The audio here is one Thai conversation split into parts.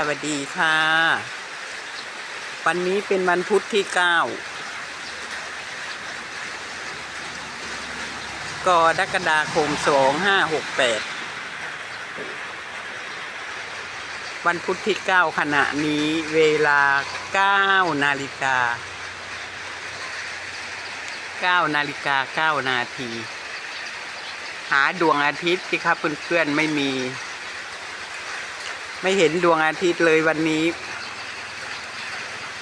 สวัสดีค่ะ วันนี้เป็นวันพุธที่เก้ากรกฎาคมสองห้าหกแปดวันพุธที่เก้าขณะนี้เวลาเก้านาฬิกาเก้านาฬิกาเก้านาที หาดวงอาทิตย์ที่ครับเพื่อนๆไม่มี ไม่เห็นดวงอาทิตย์เลยวันนี้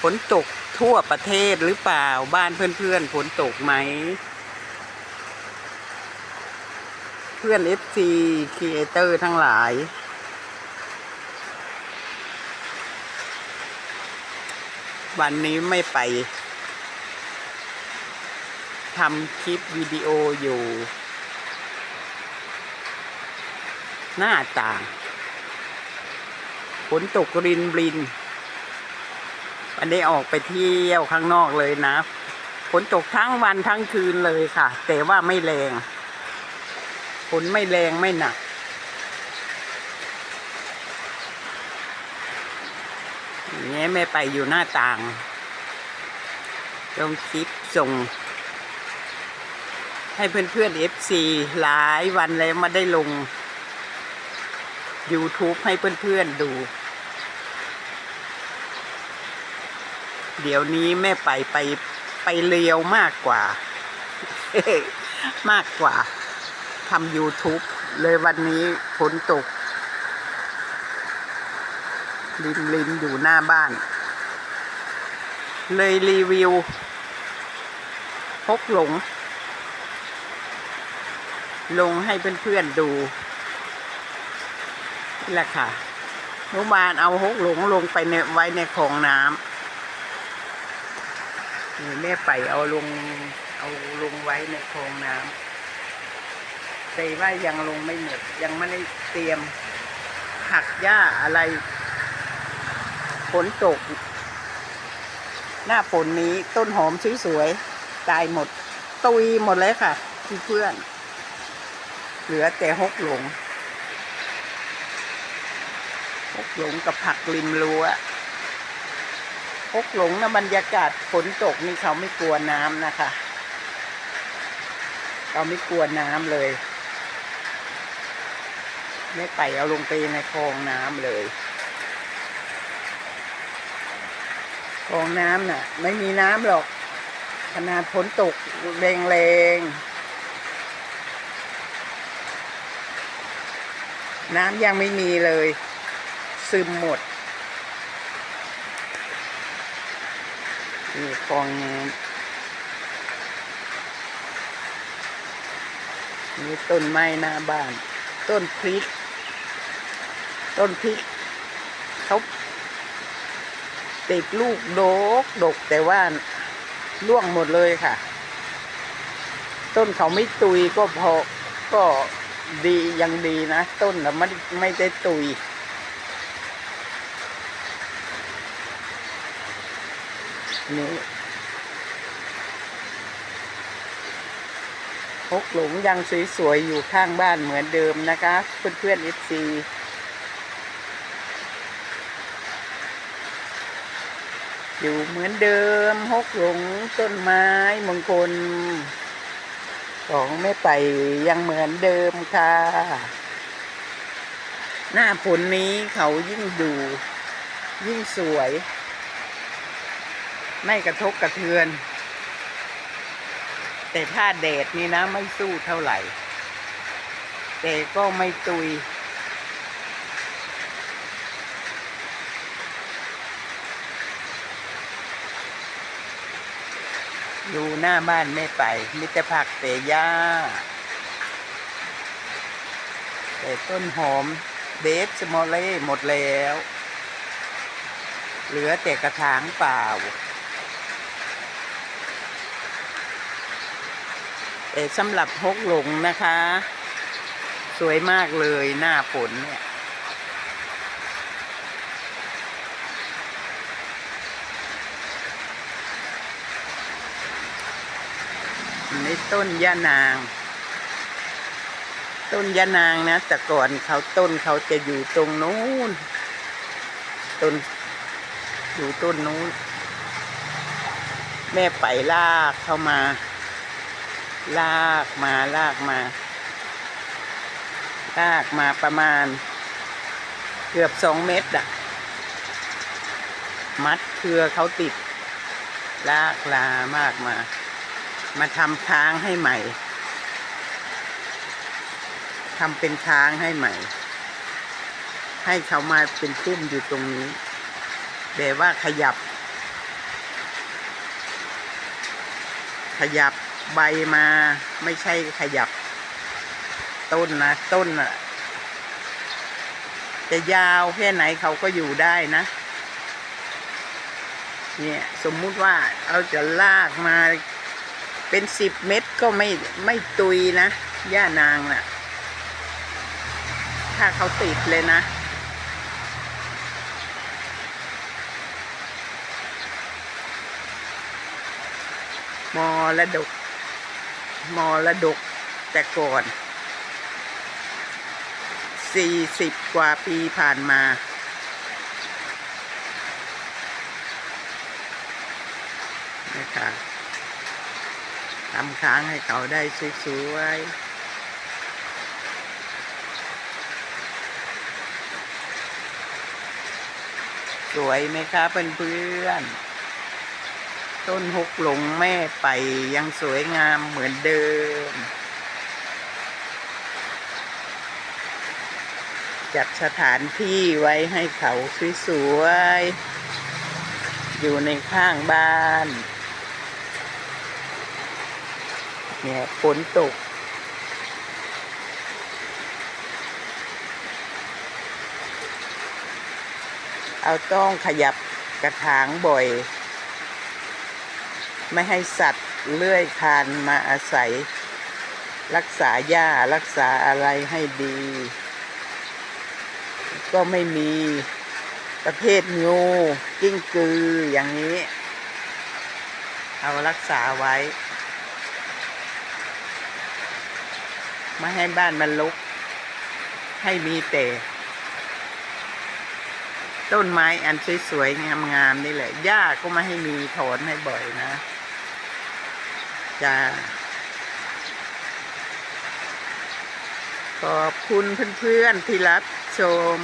ฝนตกทั่วประเทศหรือเปล่าบ้านเพื่อนๆฝนตกไหม เพื่อน FC Creator ทั้งหลาย วันนี้ไม่ไปทำคลิปวิดีโออยู่ หน้าต่าง ฝนตกรินบรินวันนี้ออกไปเที่ยวข้างนอกเลยนะฝนตกทั้งวันทั้งคืนเลยค่ะ แต่ว่าไม่แรงฝนไม่แรงไม่หนัก อย่างนี้แม่ไปอยู่หน้าต่างลงคลิปส่ง ให้เพื่อนๆ FC หลายวันแล้วมาได้ลง YouTube ให้เพื่อนๆดู เดี๋ยวนี้แม่ไปไปไปเร็วมากกว่า มากกว่าทำ YouTube เลยวันนี้ฝนตก ลินลินอยู่หน้าบ้าน เลยรีวิวพกหลง ลงให้เพื่อนๆดู นี่แหละค่ะเมื่อวานเอาฮกหลงลงไปในไว้ในคลองน้ำนี่แม่ไปเอาลงเอาลงไว้ในคลองน้ำแต่ว่ายังลงไม่หมดยังไม่ได้เตรียมหักหญ้าอะไรฝนตก หน้าฝนนี้ต้นหอมสวยๆตายหมด ตุยหมดเลยค่ะเพื่อน เหลือแต่ฮกหลง พกหลงกับผักริมรั้วพกหลงนะบรรยากาศฝนตกนี่เขาไม่กลัวน้ำนะคะ เขาไม่กลัวน้ำเลย ไม่ไปเอาลงไปในคลองน้ำเลยคลองน้ำน่ะ ไม่มีน้ำหรอก ขนาดฝนตกแรงๆน้ำยังไม่มีเลย ซึมหมดนี่คลองน้ำนี่ต้นไม้หน้าบ้าน ต้นพริก ต้นพริกเขาติดลูกโดกดกแต่ว่าร่วงหมดเลยค่ะ ต้นเขาไม่ตุยก็พอก็ดียังดีนะ ต้นแต่ไม่ไม่ได้ตุย นี่พกหลงยังสวยๆ อยู่ข้างบ้านเหมือนเดิมนะคะ เพื่อนๆเอฟซีอยู่เหมือนเดิมฮกหลงต้นไม้มงคลของไม่ไปยังเหมือนเดิมค่ะ หน้าฝนนี้เขายิ่งดู ยิ่งสวย ไม่กระทบกระเทือน แต่ถ้าแดดนี่นะไม่สู้เท่าไหร่ แต่ก็ไม่ตุย ดูหน้าบ้านไม่ไป มิตรผักแต่าแต่ต้นหอมเบฟสมอลเล่หมดแล้ว เหลือแต่กระถางเปล่า แต่ สำหรับฮกหลงนะคะ สวยมากเลยหน้าฝนเนี่ยนี่ต้นยะนาง ต้นยะนางนะ แต่ก่อนเขาต้นเขาจะอยู่ตรงนู้นต้นอยู่ต้นนู้น แม่ไปลากเข้ามา ลากมาลากมา ลากมาประมาณ เกือบสองเมตรอะมัดเครือเขาติด ลากลามากมา มาทำค้างให้ใหม่ทำเป็นค้างให้ใหม่ ให้เขามาเป็นพุ่มอยู่ตรงนี้แต่ว่าขยับ ขยับ ใบมาไม่ใช่ขยับ ต้นนะ ต้นอะจะยาวแค่ไหนเขาก็อยู่ได้นะ เนี่ยสมมุติว่าเราจะลากมาเป็นสิบเม็ดก็ไม่ไม่ตุยนะ ย่านางน่ะ ถ้าเขาติดเลยนะ มอระดก มอระดกแต่ก่อนสี่สิบกว่าปีผ่านมา นะคะทำค้างให้เขาได้สวยๆสวยไหมคะเพื่อนๆ ต้นหกหลงแม่ไปยังสวยงามเหมือนเดิม จัดสถานที่ไว้ให้เขาสวยๆ อยู่ในข้างบ้าน เนี่ยฝนตกเอาต้องขยับกระถางบ่อย ไม่ให้สัตว์เลื้อยคานมาอาศัย รักษาหญ้ารักษาอะไรให้ดี ก็ไม่มีประเภทงูกิ้งกืออย่างนี้ เอารักษาไว้ ไม่ให้บ้านมันลุก ให้มีแต่ต้นไม้อันสวยๆงามๆนี่แหละหญ้าก็ไม่ให้มีถอนให้บ่อยนะ จะขอบคุณเพื่อนๆที่รับชม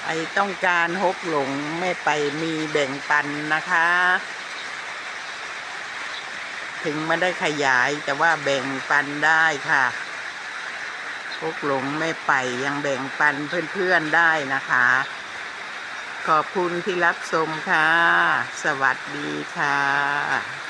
ใครต้องการฮกหลงไม่ไปมีแบ่งปันนะคะ ถึงไม่ได้ขยายแต่ว่าแบ่งปันได้ค่ะ พกหลงไม่ไปยังแบ่งปันเพื่อนๆได้นะคะ ขอบคุณที่รับชมค่ะ สวัสดีค่ะ